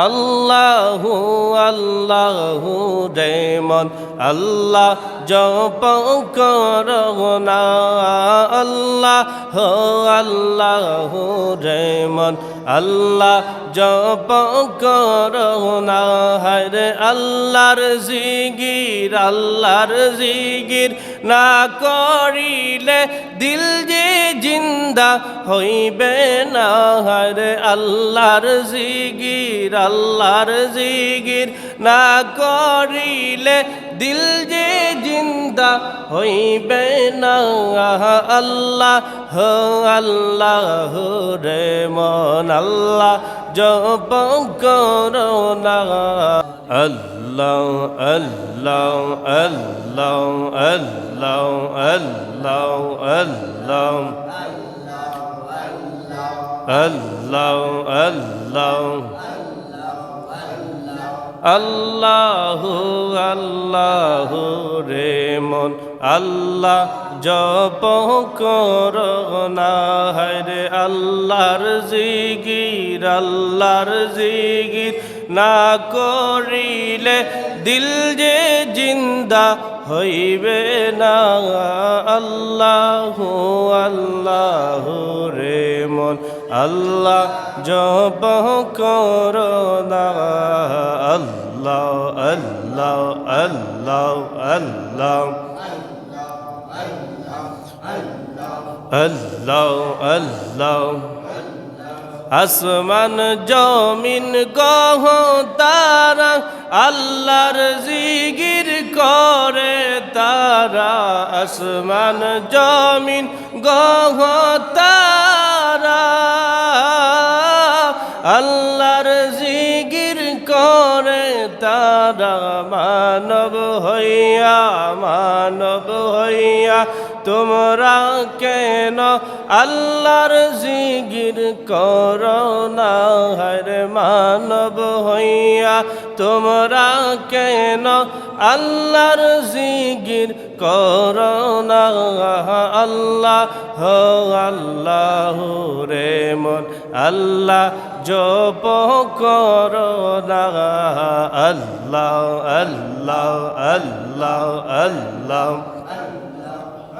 আল্লাহু আল্লাহু রেমন আল্লাহ জপ করোনা আল্লাহ, হো আল্লাহ রেমন আল্লাহ জপ করোনা হরে আল্লাহর জিগির আল্লাহর জিগির না করিলে দিল যে জিন্দা হইবে না। হরে আল্লাহর জিগির আল্লাহর জিগির না করিলে দিল যে জিন্দা হইবে না আল্লাহ হো আল্লাহ রে মন আল্লাহ জপ করো না আল্লাহ আল্লাহ আল্লাহ আল্লাহ আল্লাহ আল্লাহ আল্লাহ আল্লাহ আল্লাহ আল্লাহ রে মন, আল্লাহ জপ কর না হরে আল্লাহর জিগির আল্লাহর জিগির না করিলে দিল যে জিন্দা হইবে না। আল্লাহ আল্লাহ রে মন, আল্লাহ জপ কর না। আল্লাহ আল্লাহ আল্লাহ আল্লাহ আল্লাহ। আল্লাহ আসমান, জমিন গহ তারা আল্লাহর জিগির করে তারা। আসমান, জমিন গহ তারা আল্লাহর তারা মানব হইয়া মানব হইয়া তোমরা কেন আল্লাহর জিগির কর না? হরে মানব হইয়া তোমরা কেন আল্লাহর জিগির কর না? আল্লাহ, হো আল্লাহ রে মন, আল্লাহ জপ কর আল্লাহ আল্লাহ আল্লাহ আল্লাহ।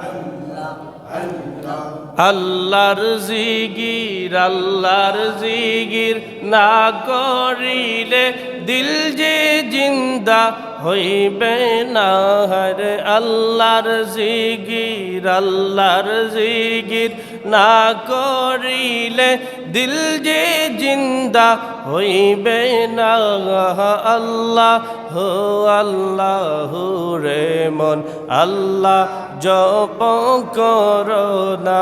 আল্লাহ আল্লাহ আল্লাহর জিগির আল্লাহর জিগির না করিলে দিল যে জিন্দা হইবে না। হরে আল্লাহর জিগির আল্লাহর জিগির না করিলে দিল যে জিন্দা হইবে না। আল্লাহ হো আল্লাহ রে মন, আল্লাহ জপ করো না।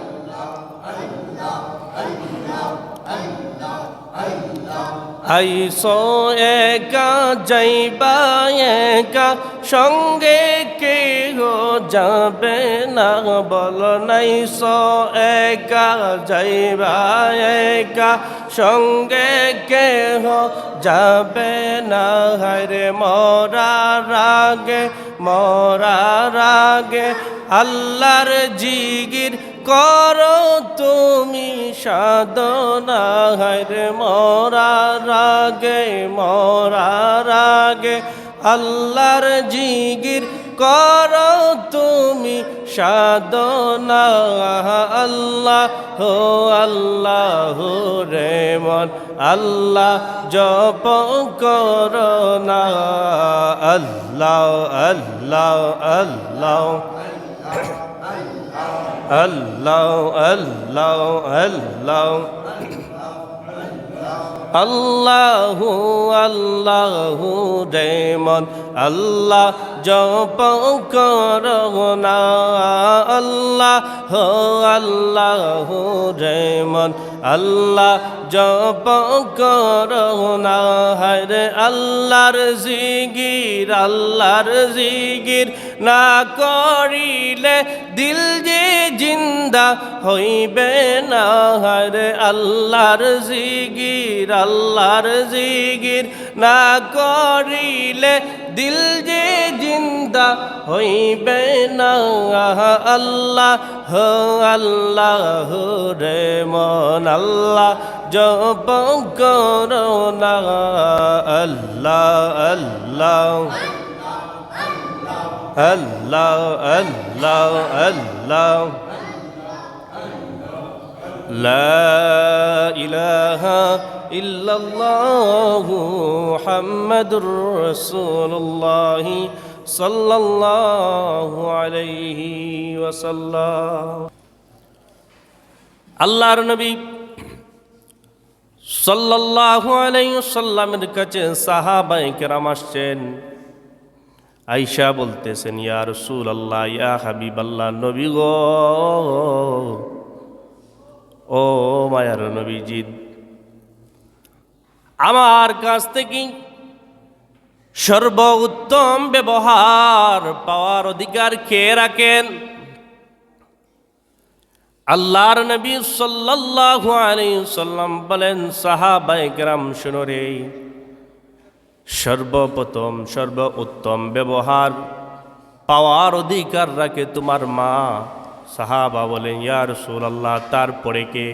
আইসো একা, যাইবা একা, সঙ্গে কেহ যাবে না। বল নাইসো একা, যাইবা একা, সঙ্গে কেহ যাবে না। হরে মরা রাগে মরা রাগে, আল্লাহর জিগির করো তুমি সাধনা হরে মরা রাগে মরা রাগে। আল্লাহর জিগির করো তুমি সাধনা আল্লাহ হো আল্লাহ রে মন। আল্লাহ জপ করো না আল্লাহ আল্লাহ। আল্লাহ আল্লাহ আল্লাহ। আল্লাহ আল্লাহু আল্লাহু রেমন আল্লাহ জপ করোনা আল্লাহ, হো আল্লাহু রেমন আল্লাহ জপ করোনা হরে আল্লাহর জিগির আল্লাহর জিগির না করিলে দিল যে জিন্দা হইবে না। হরে আল্লাহর জিগির আল্লাহর জিগির না করিলে দিল যে জিন্দা হইবে না আল্লাহ হো আল্লাহ রে মন আল্লাহ জপ করো না আল্লাহ আল্লাহ আল্লাহ আল্লাহ আল্লাহ لا إله إلا الله محمد رسول الله সাল্লাল্লাহু আলাইহি ওয়াসাল্লাম। আল্লাহর নবী সাল্লাল্লাহু আলাইহি সাল্লামের কাছে সাহাবায়ে কেরাম আসছেন। আয়েশা বলতেছেন সুল আল্লাহ ইয়া হাবিবাল্লাহ, নবী গো। ও মায়ার নবীজি, আমার কাছ থেকে সর্ব উত্তম ব্যবহার পাওয়ার অধিকার কে রাখেন? আল্লাহর নবী সাল্লাল্লাহু আলাইহি সাল্লাম বলেন, সাহাবায়ে কেরাম, শুনো রে। সর্বপ্রথম সর্ব উত্তম ব্যবহার পাওয়ার অধিকার রাখে তোমার মা। সাহাবা বলেন, ইয়া রাসূলুল্লাহ, তারপরে কে?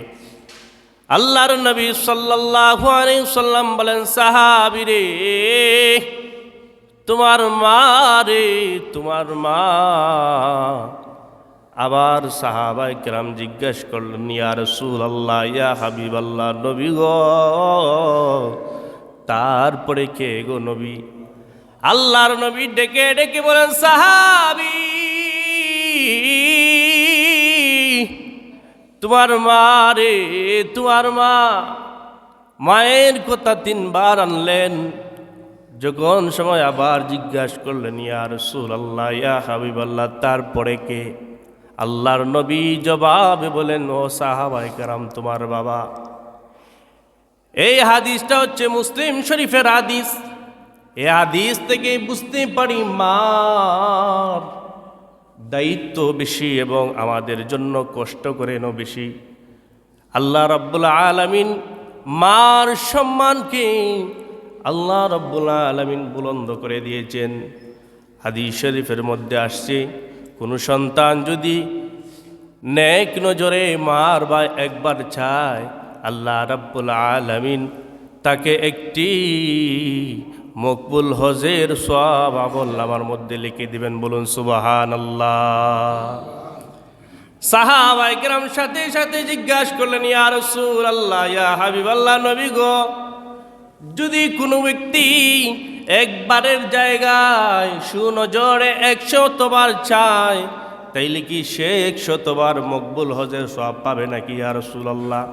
আল্লাহর নবী সাল্লাল্লাহু আলাইহি সাল্লাম বলেন, সাহাবী রে তোমার মা রে, তোমার মা। আবার সাহাবাই কেরাম জিজ্ঞেস করলেন, ইয়া আল্লাহ ইয়া হাবিবাল্লাহ, নবী গো, তারপরে কে গো নবী? আল্লাহর নবী ডেকে ডেকে বলেন, সাহাবি, তোমার মা রে, তোমার মা। মায়ের কথা তিনবার আনলেন। যখন সময় আবার জিজ্ঞাসা করলেন, ইয়া রসুল আল্লাহ ইয়া হাবিব আল্লাহ তারপরে কে? আল্লাহর নবী জবাবে বলেন ও সাহাবাই কারাম, তোমার বাবা। এই হাদিসটা হচ্ছে মুসলিম শরীফের হাদিস। এ হাদিস থেকে বুঝতে পারি মার দায়িত্ব বেশি এবং আমাদের জন্য কষ্ট করেন বেশি। আল্লাহ রব্বুল আলমিন মার সম্মানকে আল্লাহ রব্বুল আলমিন বুলন্দ করে দিয়েছেন। হাদিস শরীফের মধ্যে আসছে, কোনো সন্তান যদি নেক নজরে মার বা একবার চায়, আল্লাহ রাব্বুল আলামিন তাকে একটি মকবুল হজের সব আমার মধ্যে লিখে দিবেন, বলুন সুবাহান আল্লাহ সাহাবাইকরাম সাথে সাথে জিজ্ঞাসা করলেন, ইয়া রসুল আল্লাহ ইয়া হাবিব আল্লাহ নবী গো যদি কোনো ব্যক্তি একবারের জায়গায় সুনজরে একশো একশতবার চায়, তাইলে কি সে একশতবার মকবুল হজের সব পাবে নাকি আর রসুলাল্লাহ?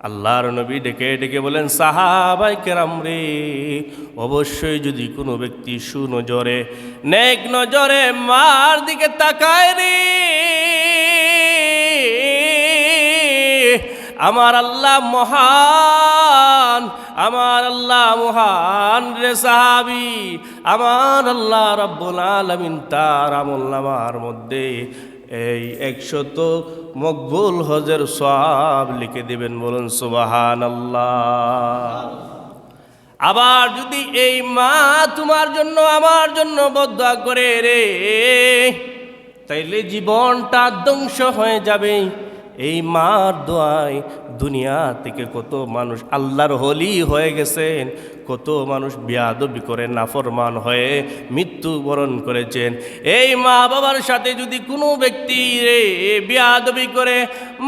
আল্লাহর নবী ডেকে ডেকে বলেন, সাহাবাই কেরাম রে, অবশ্যই যদি কোনো ব্যক্তি সুনজরে, নেক নজরে মার দিকে তাকায় রে আমার আল্লাহ মহান, আমার আল্লাহ মহান রে সাহাবি, আমার আল্লাহ রব্বুল আলমিন তার আমল্লামার মধ্যে এই একশত মকবুল হজের সব লিখে দেবেন, বলুন সুবাহান আল্লাহ আবার যদি এই মা তোমার জন্য, আমার জন্য বদয়া করে রে, তাইলে জীবনটা ধ্বংস হয়ে যাবে। এই মার দোয়ায় দুনিয়া থেকে কত মানুষ আল্লাহর হলি হয়ে গেছেন, কত মানুষ বিয়াদবি করে, নাফরমান হয়ে মৃত্যুবরণ করেছেন। এই মা বাবার সাথে যদি কোনো ব্যক্তি রে বিয়াদবি করে,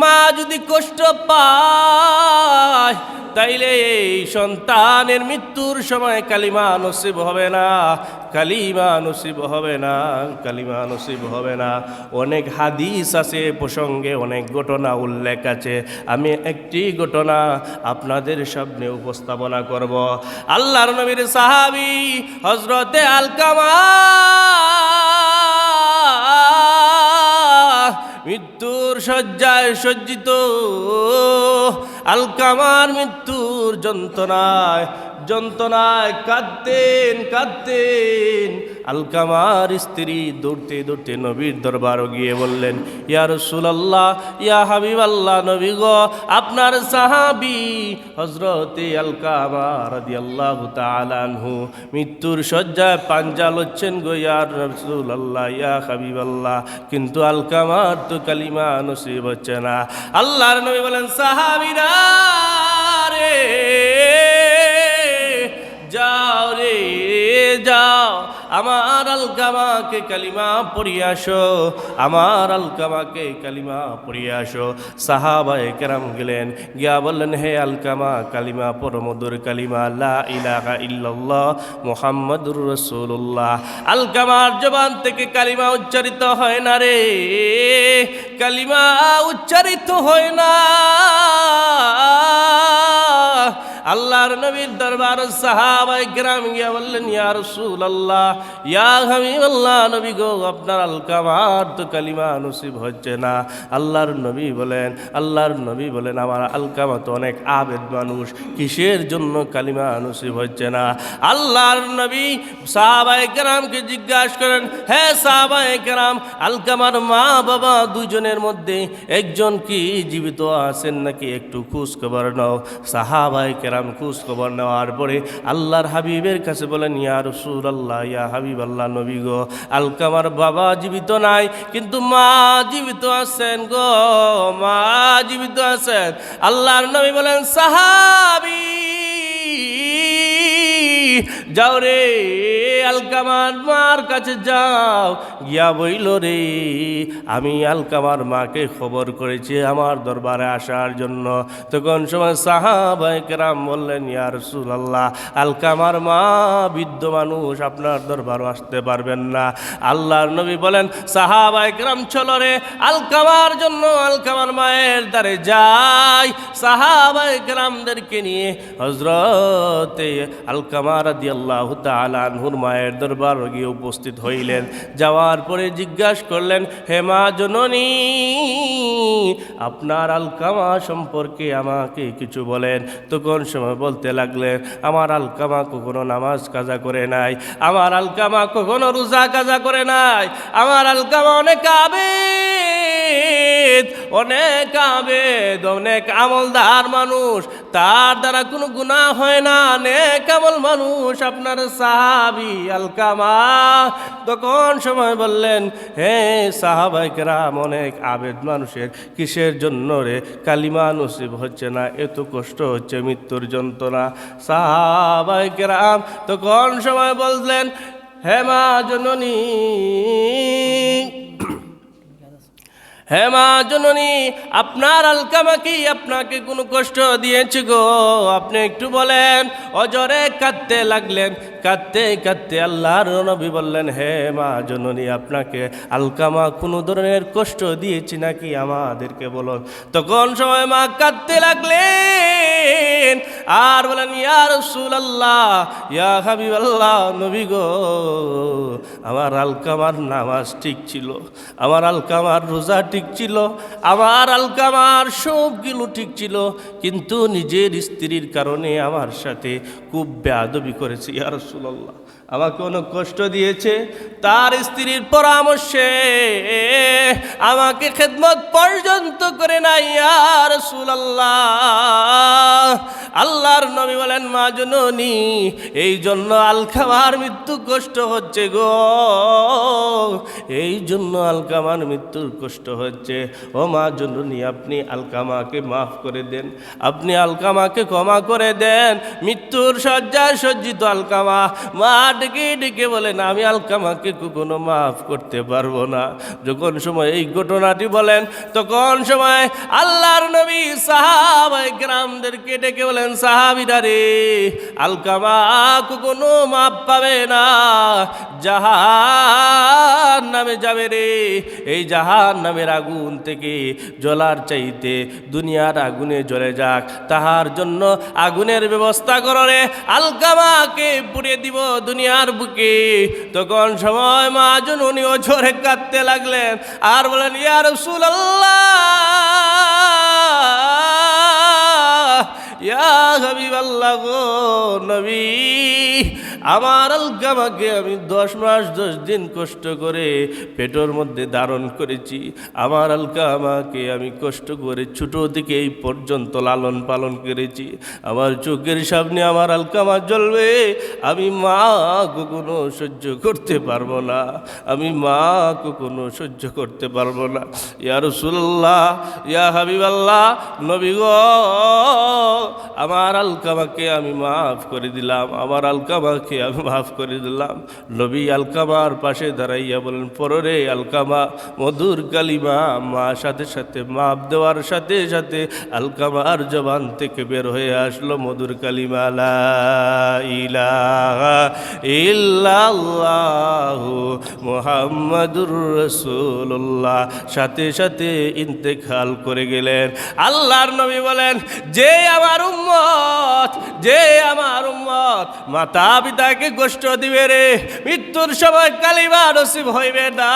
মা যদি কষ্ট পায় তাইলে এই সন্তানের মৃত্যুর সময় কালিমা নসিব হবে না, কালিমা নসিব হবে না, কালিমা নসিব হবে না। অনেক হাদিস আছে প্রসঙ্গে অনেক ঘটনা উল্লেখ আছে। আমি একটি ঘটনা আপনাদের সামনে উপস্থাপনা করব। আল্লাহর নবীর সাহাবি হজরতে আলকামা মৃত্যুর শয্যায় সজ্জিত আলকামার মৃত্যুর যন্ত্রণায় যন্ত্রণায় কাঁদতেন কাঁদতেন। আলকামার স্ত্রী দৌড়তে দৌড়তে নবীর দরবারও গিয়ে বললেন, ইয়া রসুলাল্লাহ, ইয়া হাবিব আল্লাহ নবী গো, আপনার সাহাবি হজরতে আলকামা রাদি আল্লাহ তালানহু মৃত্যুর শয্যায় পাঞ্জাল হচ্ছেন গো ইয়ার রসুল আল্লাহ ইয়া হাবিব আল্লাহ কিন্তু আলকামার তো কালিমা নসিব হচ্ছে না। আল্লাহর নবী বলেন, সাহাবিরা রে যাও রে যাও। আমার আলকামাকে কালিমা পড়িয়ে আমার আলকামাকে কালিমা পড়িয়ে সাহাবায়ে কেরাম গেলেন, গিয়া বললেন, হে আলকামা কালিমা পরমধুর কালিমা। লা ইলাহা ইল্লাল্লাহ মুহাম্মাদুর রসুল্লাহ আলকামার জবান থেকে কালিমা উচ্চারিত হয় না রে। কালিমা উচ্চারিত হয় না। আল্লাহর নবীর দরবার সাহাবাই গ্রাম গিয়া বললেন, ইয়া রাসূলুল্লাহ, ইয়া হাবিবাল্লাহ, নবী গো, আপনার আলকামার তো কালিমা নসিব হচ্ছে না। আল্লাহর নবী বলেন, আল্লাহর নবী বলেন, আমার আলকামা তো অনেক আবেদ মানুষ, কিসের জন্য কালিমা নসিব হচ্ছে না? আল্লাহর নবী সাহাবাই কেরামকে জিজ্ঞাসা করেন হ্যাঁ সাহাবাই কেরাম আলকামার মা বাবা দুজনের মধ্যে একজন কি জীবিত আছেন নাকি? একটু খোঁজ খবর নাও। সাহাবাই কেরাম খোঁজ খবর নেওয়ার পরে আল্লাহর হাবিবের কাছে বলেন, ইয়া রসুল আল্লাহ ইয়া হাবিব আল্লাহ নবী গো আলকামার বাবা জীবিত নাই, কিন্তু মা জীবিত আছেন গো, মা জীবিত আছেন। আল্লাহর নবী বলেন, সাহাবি যাও রে, আলকামার মার কাছে যাও। গিয়া বইল রে, আমি আলকামার মাকে খবর করেছি আমার দরবারে আসার জন্য। তখন সময় সাহাবাই কেরাম বললেন ইয়ার সুলাল্লাহ আলকামার মা বৃদ্ধ মানুষ আপনার দরবারও আসতে পারবেন না। আল্লাহর নবী বলেন সাহাবাই কেরাম চলো রে, আলকামার জন্য, আলকামার মায়ের দ্বারে যাই। সাহাবাই কেরামদেরকে নিয়ে হজরতে আলকামা রাদি আল্লাহ তালানহুর মায়ের দরবার গিয়ে উপস্থিত হইলেন। যাওয়ার পরে জিজ্ঞাসা করলেন হেমা জননী, আপনার আলকামা সম্পর্কে আমাকে কিছু বলেন। তখন সময় বলতে লাগলেন, আমার আলকামা কখনো নামাজ কাজা করে নাই, আমার আলকামা কখনো রোজা কাজা করে নাই, আমার আলকামা অনেক আবেদ অনেক আবেদ, অনেক আমলদার মানুষ, তার দ্বারা কোনো গুনাহ হয় না। অনেক আমল মানুষ আপনার সাহাবি আলকামা। তখন সময় বললেন, হে সাহাবাইকেরাম অনেক আবেদ মানুষের কিসের জন্য রে? কালিমা নসিব হচ্ছে না, এত কষ্ট হচ্ছে, মৃত্যুর যন্ত্রণা। সাহাবাইকেরাম তখন সময় বললেন হেমা জননী হেমা জননী, আপনার আলকামা কি আপনাকে কোনো কষ্ট দিয়েছে গো? আপনি একটু বলেন, অজরে কাঁদতে লাগলেন, কাঁদতে কাঁদতে আল্লাহর নবী বললেন, হে মা জননী, আপনাকে আলকামা কোনো ধরনের কষ্ট দিয়েছি নাকি? আমাদেরকে বলুন। তখন সময় মা কাঁদতে লাগলেন, আর বলেন, ইয়া রসুল আল্লাহ ইয়া হাবিব আল্লাহ নবী গো, আমার আলকামার নামাজ ঠিক ছিল, আমার আলকামার রোজা ঠিক ছিল আমার আলকামার সবগুলো ঠিক ছিল, কিন্তু নিজের স্ত্রীর কারণে আমার সাথে খুব বেয়াদবি করেছে, ইয়া রসুল্লাহ আমাকে অনেক কষ্ট দিয়েছে। তার স্ত্রীর পরামর্শে আমাকে খেদমত পর্যন্ত করে নাই আর সুলাল্লাহ আল্লাহর নবী বলেন, মা জননী এই জন্য আলকামার মৃত্যু কষ্ট হচ্ছে গো। এই জন্য আলকামার মৃত্যুর কষ্ট হচ্ছে। ও মা জননী, আপনি আলকামাকে মাফ করে দেন। আপনি আলকামাকে ক্ষমা করে দেন। মৃত্যুর শয্যায় সজ্জিত আলকামা। মা ডেকে ডেকে বলেন আমি আলকামাকে কখনো মাফ করতে পারব না। যখন সময় এই ঘটনাটি বলেন, তখন সময় আল্লাহর নবী সাহাবাই গ্রামদেরকে ডেকে বলেন, সাহাবিরা রে, আলকামা কখনো মাপ পাবে না। জাহান নামে যাবে রে। এই জাহান নামের আগুন থেকে জ্বলার চাইতে দুনিয়ার আগুনে জ্বলে যাক। তাহার জন্য আগুনের ব্যবস্থা করে আলকামাকে পুড়িয়ে দিব দুনিয়ার বুকে তখন সময় মা জননী ঝরে কাঁদতে লাগলেন। আর বলেন ইয়ার সুল ইয়া হাবিবাল্লাহ গো নবী আমার আলকামাকে আমি দশ মাস, দশ দিন কষ্ট করে পেটের মধ্যে ধারণ করেছি। আমার আলকামাকে আমি কষ্ট করে ছোট থেকে এই পর্যন্ত লালন পালন করেছি। আমার চোখের সামনে আমার আলকামা জ্বলবে। আমি মা কখনো সহ্য করতে পারব না। আমি মা কখনো সহ্য করতে পারব না। ইয়া রসুল্লাহ ইয়া হাবিবাল্লাহ, নবী গো, আমার আলকামাকে আমি মাফ করে দিলাম। আমার আলকামাকে আমি মাফ করে দিলাম। নবী আলকামার পাশে দাঁড়াইয়া বলেন পররে আলকামা, মধুর কালিমা, মা সাথে সাথে মাপ দেওয়ার সাথে সাথে আলকামার জবান থেকে বের হয়ে আসলো মধুর কালিমা ইল্লাল্লাহু মুহাম্মাদুর রাসূলুল্লাহ। সাথে সাথে ইন্তেকাল করে গেলেন। আল্লাহর নবী বলেন, যে আমার উম্মত, যে আমার উম্মত মাতা পিতাকে কষ্ট দিবে রে। মৃত্যুর সময় কালিমা নসিব হইবে না।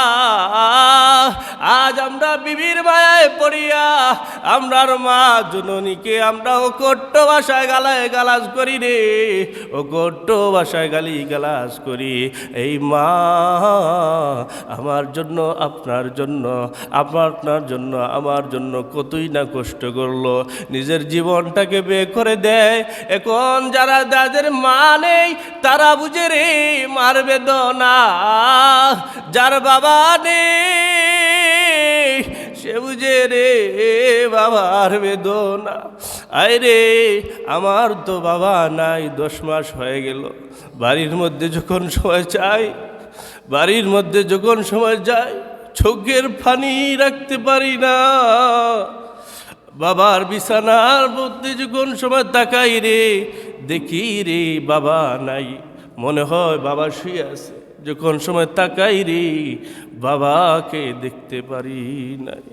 আজ আমরা বিবির মায়ায় পড়িয়া আমরার মা জননীকে আমরা ও কট্ট ভাষায় গালায় গালাজ করি রে। ও কট্ট ভাষায় গালি গালাজ করি। এই মা আমার জন্য, আপনার জন্য আপনার জন্য, আমার জন্য কতই না কষ্ট করল। নিজের জীবনটাকে বে করে দেয়। এখন যারা যাদের মা নেই, তারা বুঝে রে, মার বেদনা। যার বাবা নেই, সে বুঝে রে, বাবার বেদনা। আয় রে, আমার তো বাবা নাই, দশ মাস হয়ে গেল। বাড়ির মধ্যে যখন সময় চাই, বাড়ির মধ্যে যখন সময় যায় চোখের ফানি রাখতে পারি না। বাবার বিছানার মধ্যে যখন সময় তাকাই রে দেখি রে বাবা নাই। মনে হয় বাবা শুয়ে আছে। যখন সময় তাকাই রে, বাবাকে দেখতে পারি নাই।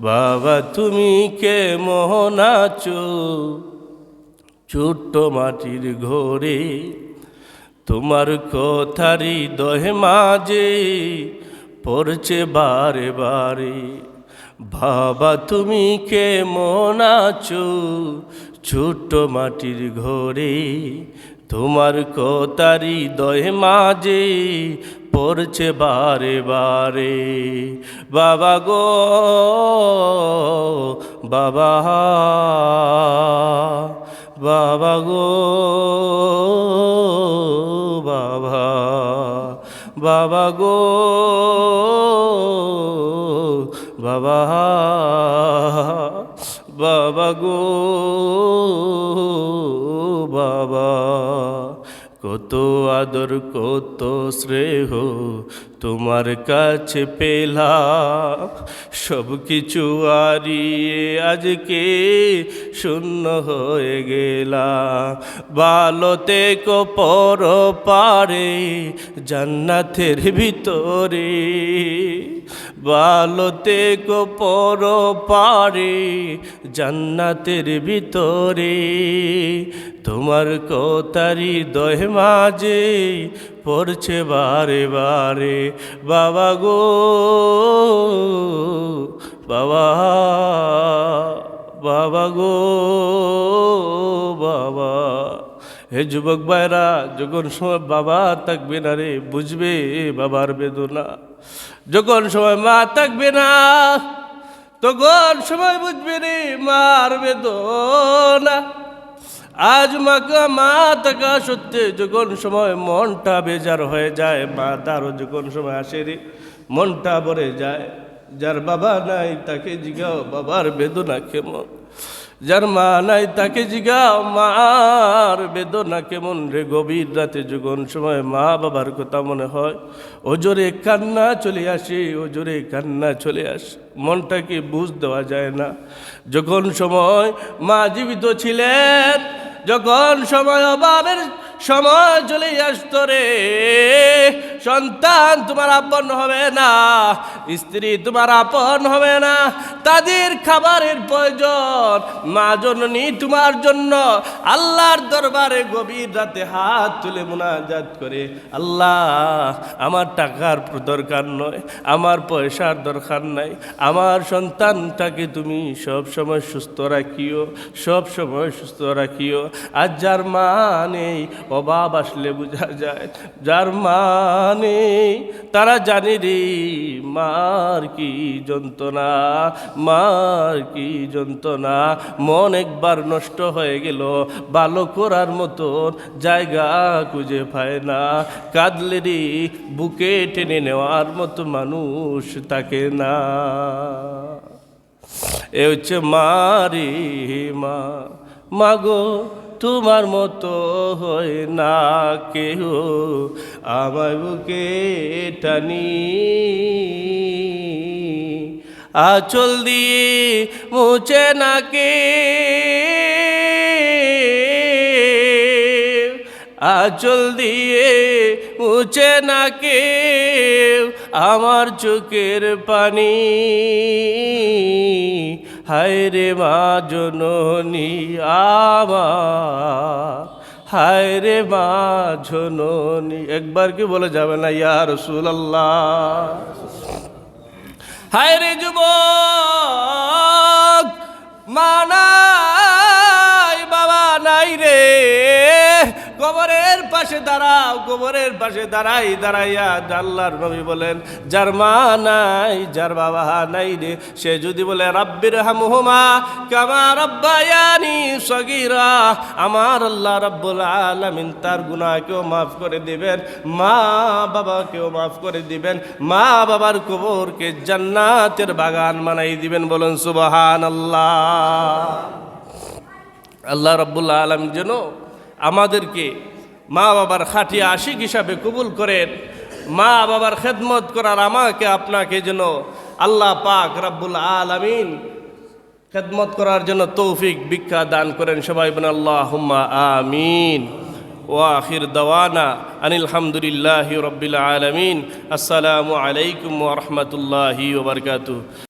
বাবা তুমি কে মোহন আছো? ছোট্ট মাটির ঘরে, তোমার কথারি দহে মাঝে পড়ছে বারে বারে। বাবা, তুমি কে মন আছো? ছোট্ট মাটির ঘরে তোমার কথারি দয় মাঝে পড়ছে বারে বারে। বাবা গো, বাবা বাবা গো, বাবা বাবা গো বাবা বাবা গো, বাবা। কত আদর, কত শ্রেহ তোমার কাছে পেলাম। সব কিছু হারিয়ে আজকে শূন্য হয়ে গেলাম। বালতে কপর পারে, জান্নাতের ভিতরে। বালতে কপর পারে, জান্নাতের ভিতরে। তোমার কোতারি দহ মাঝে পড়ছে বারে বারে। বাবা গো, বাবা বাবা গো, বাবা। হে যুবক ভাইরা, যখন সময় বাবা থাকবে না রে, বুঝবে বাবার বেদনা। যখন সময় মা থাকবে না, তখন সময় বুঝবে রে, মার বেদনা। আজ মাকে মা থাকা সত্যি যখন সময় মনটা বেজার হয়ে যায়, মা তারও যখন সময় আসে রে, মনটা ভরে যায়। যার বাবা নাই, তাকে জিগাও, বাবার বেদনা কেমন? যার মা নাই তাকে জিগাও, মার বেদনা কেমন রে? গভীর রাতে যখন সময় মা বাবার কথা মনে হয়। ও জোরে কান্না চলে আসে, ও জোরে কান্না চলে আসে। মনটাকে বুঝ দেওয়া যায় না। যখন সময় মা জীবিত ছিলেন, যখন সময় অভাবের সময় চলে আসতো রে সন্তান তোমার আপন হবে না, স্ত্রী তোমার আপন হবে না, তাদের খাবারের প্রয়োজন, মা জননী তোমার জন্য, আল্লাহর দরবারে গভীর রাতে হাত তুলে মোনাজাত করে, আল্লাহ, আমার টাকার দরকার নয়, আমার পয়সার দরকার নাই, আমার সন্তানটাকে তুমি সব সময় সুস্থ রাখিও, সব সময় সুস্থ রাখিও। আর যার মা নেই, অভাব আসলে বোঝা যায়, যার মা নেই তারা জানে রে, মার কি যন্ত্রণা, মার কি যন্ত্রণা। মন একবার নষ্ট হয়ে গেল ভালো করার মতন জায়গা খুঁজে পায় না। কাঁদলে রে, বুকে টেনে নেওয়ার মতো মানুষ তাকে না। এ হচ্ছে মারি মা। মাগো তোমার মতো হয় না কেহ। আমার বুকে টানি। আচল দিয়ে মুছে নাকে আচল দিয়ে মুছে না কেউ আমার চোখের পানি। হায় রে মা জননী আমা হায় রে মা জননী। একবার কি বলে যাবে না, ইয়া রসুল্লাহ হায় রে যুবক মা নাই বাবা নাই রে। কবরের পাশে দাঁড়াও কবরের পাশে দাঁড়াই, দাঁড়াইয়া আল্লাহর নবী বলেন, যার মা নাই, যার বাবা নাই রে। সে যদি বলে, রাব্বির হামহুমা কামা রব্বায়ানি সগিরা। আমার আল্লাহ রাব্বুল আলামিন তার গুনাহকেও মাফ করে দিবেন, মা বাবাকেও মাফ করে দিবেন, মা বাবার কবরকে জান্নাতের বাগান বানাই দিবেন বলুন সুবহান আল্লাহ আল্লাহ রব্বুল্লা আলম যেন আমাদেরকে মা বাবার খাটিয়া আশিক হিসাবে কবুল করেন। মা বাবার খেদমত করার আমাকে আপনাকে যেন আল্লাহ পাক রব্বুল আলমিন খেদমত করার জন্য তৌফিক, ভিক্ষা দান করেন। সবাই বলেন আল্লাহ আমিন। ওয়াখির দওয়ানা আনিল হামদুলিল্লাহি রব্বিল আলমিন। আসসালামু আলাইকুম ওরহমতুল্লাহি